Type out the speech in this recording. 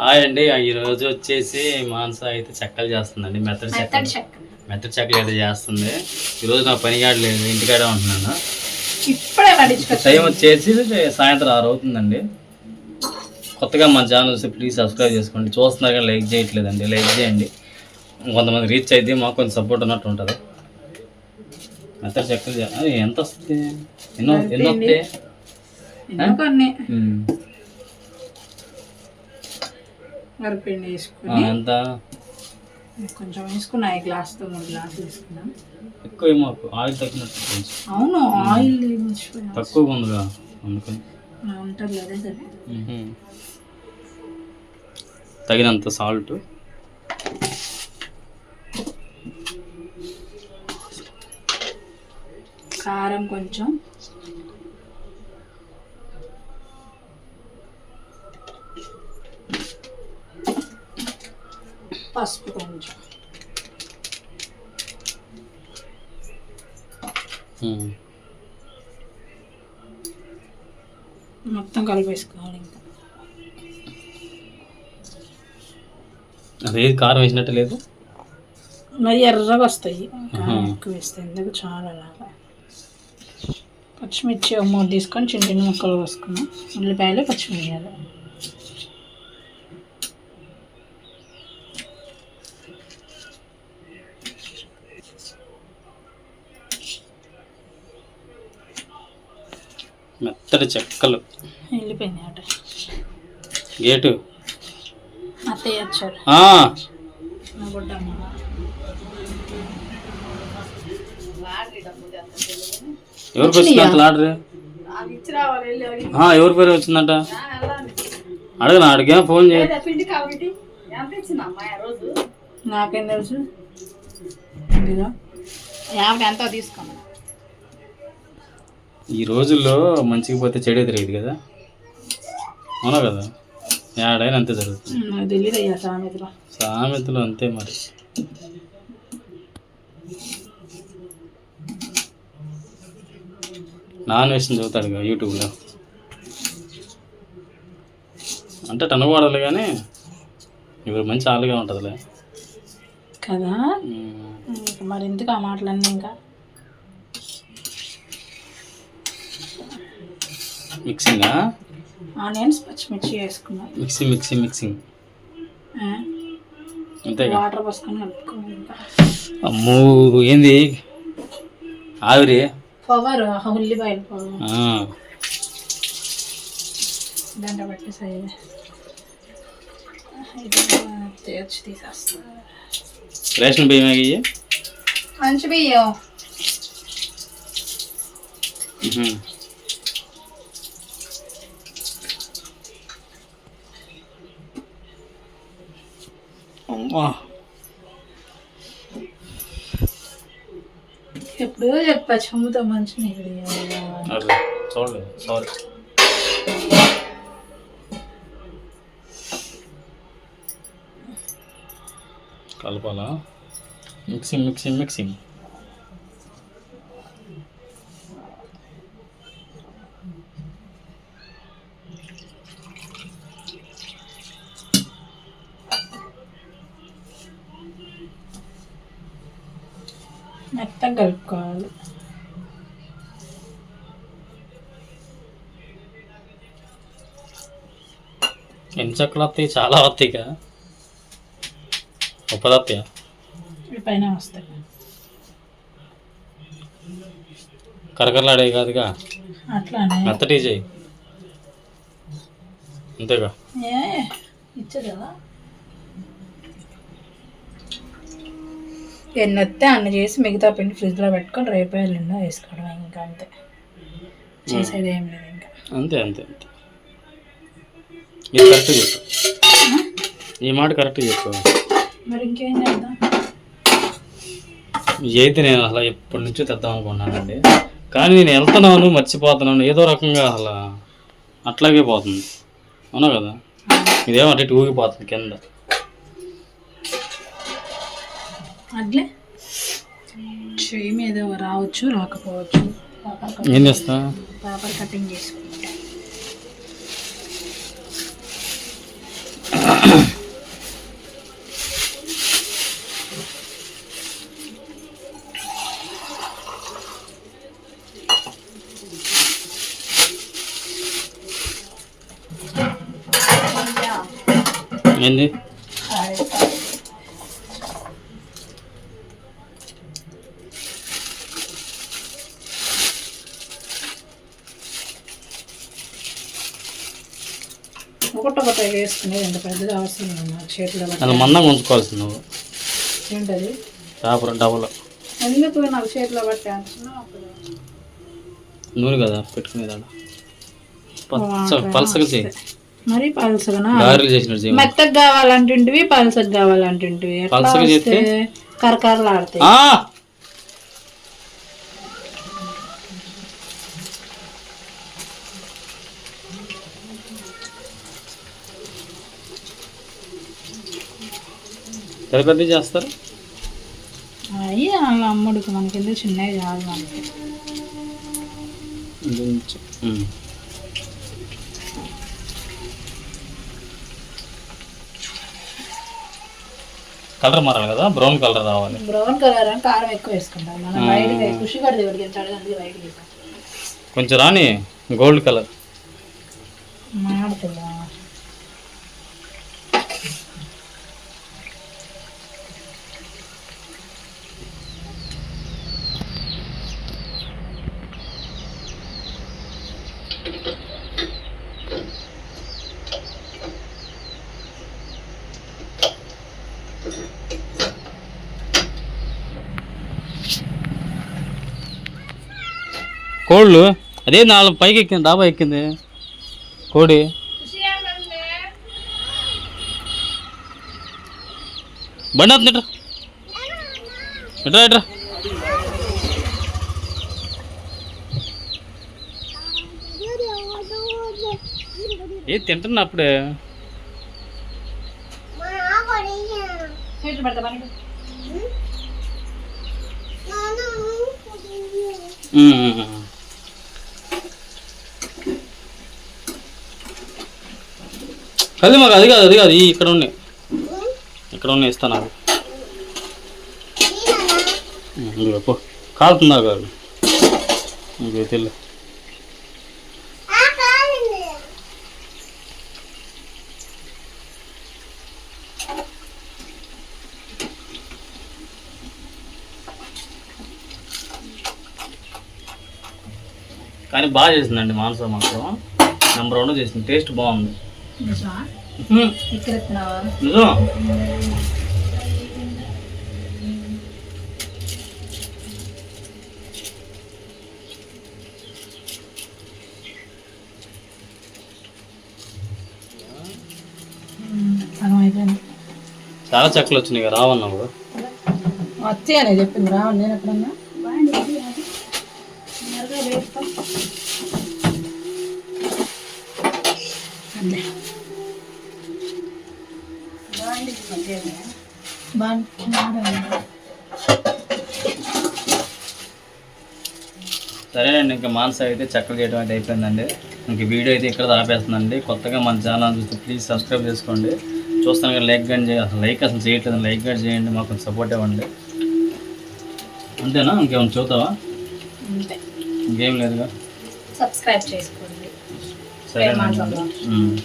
Hi అండి ఈ రోజు వచ్చేసి మానస అయితే చెక్కలు చేస్తుందండి. మెత్తడి చెక్కలు. మెత్తడి చెక్కలు. అయితే చేస్తుంది. ఈ రోజు నాకు పని కాడలేదు ఇంటికాడే ఉంటున్నాను. టైం వచ్చేసి సాయంత్రం ఆరు అవుతుందండి. కొత్తగా మన ఛానల్ ప్లీజ్ సబ్స్క్రైబ్ చేసుకోండి. చూస్తున్నారు కానీ లైక్ చేయట్లేదండి. లైక్ చేయండి. కొంతమంది రీచ్ అయితే మాకు కొంచెం సపోర్ట్ ఉన్నట్టు ఉంటుంది. మెత్తడి చెక్కలు ఎంత వస్తుంది? ఎన్నో ఎన్నో వస్తాయి? వరిపిండి వేసుకుని ఎంత? కొంచెం వేసుకున్నా ఈ గ్లాస్తో మూడు గ్లాసులు వేసుకున్నాం. ఎక్కువ ఏమో ఆయిల్ తగ్గినట్టు అవును ఆయిల్ తక్కువగా ఉందిగా అందుకని. ఉంటుంది అదే సరే. తగినంత సాల్ట్ కారం కొంచెం. పసుపు కొంచెం. మొత్తం కలిపేసుకోవాలి ఇంకా. అదే కారం వేసినట్టు లేదు? మరి ఎర్రగా వస్తాయి. ఎక్కువ వేస్తే ఎందుకు చాలా లాగా పచ్చిమిర్చి మూడు తీసుకొని చిన్న చిన్న ముక్కలు వేసుకున్నాం ఉల్లిపాయలు పచ్చిమిర్యాలు మెత్తటి చెక్కలు. వెళ్ళిపోయింది అట గేటు. అత్తయ్య వచ్చారు. ఆ, నా గుడ్డమ్మ ఎవరికి వచ్చింది అంత ఆర్డర్ ఎవరి పేరు వచ్చిందంట? అడగనా అడిగా ఫోన్ చేయ. పిండి కాబట్టి ఎంత ఇచ్చింది అమ్మాయి ఆ రోజు. నాకేం తెలుసు? యాభై ఎంతో తీసుకున్నా ఈ రోజుల్లో మంచిగా పోతే చెడే తెలియదు కదా? అవునా కదా? ఏడైనా అంతే జరుగుతుంది. సామెతలో. అంతే మరి. నాన్ వేసిన చదువుతాడు కదా యూట్యూబ్లో. అంటే టనవాడాలి కానీ ఇప్పుడు మంచి ఆలుగా ఉంటుందిలే. కదా? మరి ఎందుకు ఆ మాటలన్నీ ఇంకా? మిక్సింగా? ఆనియన్స్ పచ్చిమిర్చి వేసుకున్నా. Mixing mixing mixing. ఆ, అంతేగా వాటర్ పోసుకొని కలుపుకోవాలి అమ్మో ఏంది? ఆవిరి? పవర్ ఉల్లిపాయలు పవర్. దండ పట్టి తెచ్చి తీసేస్తా. రేషన్ బియ్యం అయ్యి మంచి బియ్యం. ఎప్పుడో చెప్పా చెమ్ముతో మంచి చూడలేదు సారీ. కలపాలా? Mixing mixing mixing. మెత్తగా కలుపుకోవాలి. ఎన్ని చెక్కలు వస్తాయి చాలా వస్తాయి కదా ముప్పది వస్తాయా ఇవి పైన వస్తాయి. కరకరలాడే కాదుగా? అట్లానే. మెత్తటి చేయి. అంతేగా? ఇచ్చదా ఎన్ని వస్తే అన్ని చేసి మిగతా పిండి ఫ్రిడ్జ్లో పెట్టుకొని రేపు ఎల్లుండో వేసుకోవడం ఇంకా అంతే. చేసేది ఏం లేదు ఇంకా. అంతే అంతే అంతే. ఇది కరెక్ట్ చెప్పు. ఈ మాట కరెక్ట్ చెప్పు. మరి ఇంకేం చేద్దాం? అయితే నేను అసలు ఎప్పటి నుంచో తెద్దాం అనుకున్నానండి కానీ నేను వెళ్తున్నాను మర్చిపోతున్నాను ఏదో రకంగా అసలు అట్లాగే పోతుంది. అవునా కదా? ఇదేమో అటు ఇటు ఊగిపోతుంది కింద. అట్లే? చెయ్యి మీద రావచ్చు రాకపోవచ్చు. ఏం చేస్తా? పేపర్ కటింగ్ చేసుకుంటా. ఏంది? ఒకటొకటి వేసుకునేది ఎంత పెద్దగా అవసరం నాకు చేతిలో మందంగా ఉంచుకోవాల్సింది నువ్వు. ఏంటది? Paper double. ఎందుకు నాకు చేతిలో పట్టే నూనె కదా పెట్టుకునేదాడ పలసగా చేయి. మరి చేయి. మెత్తగా కావాలంటుంటివి పలసగా కావాలంటుంటివి. పలసగా వస్తే? కరకరలాడతాయి. పెద్ద చేస్తారు? అయ్యి వాళ్ళ అమ్ముడికి మనకి ఎందుకు చిన్నవి చాలు మనకి. కలర్ మారాలి కదా? బ్రౌన్ కలర్ రావాలి. బ్రౌన్ కలర్ అని కారం ఎక్కువ వేసుకుంటాం మనం కడితే అందుకే వైట్ వేసుకుంటాం కొంచెం రాని గోల్డ్ కలర్. మాడుతుందా? కోళ్ళు. అదే నాలుగు పైకి ఎక్కింది డాబా ఎక్కింది. కోడి. బండి అవుతుంది ఇట్రా ఇట్రా ఇట్రా ఏ తింటున్నా అప్పుడే? పెడతా అది మాకు అది కాదు అది కాదు ఈ ఇక్కడ ఉన్నాయి. ఇక్కడ ఉన్నాయి ఇస్తాను అది పో. కాలుతుందా కాదు ఇంకే కానీ బాగా చేసిందండి మాంసం మాత్రం. నెంబర్ వన్ చేసింది. టేస్ట్ బాగుంది. చాలా చెక్కలు వచ్చినాయి రావన్నావు వచ్చి అనే చెప్పింది రా నేను ఎప్పుడన్నా? సరేనండి ఇంకా మాంస అయితే చెక్కలు చేయడం అయితే అయిపోయిందండి. ఇంక వీడియో అయితే ఇక్కడ ఆపేస్తుందండి. కొత్తగా మన ఛానల్ చూస్తే ప్లీజ్ సబ్స్క్రైబ్ చేసుకోండి. చూస్తాను కానీ లైక్ కానీ చేయ- అసలు లైక్ అసలు చేయట్లేదు. లైక్ కానీ చేయండి మాకు కొంచెం సపోర్ట్ ఇవ్వండి. అంతేనా? ఇంకేమైనా చూద్దావా ఇంకేం లేదుగా. సబ్స్క్రైబ్ చేసుకోండి. సరే మాంసంలో. ఉమ్.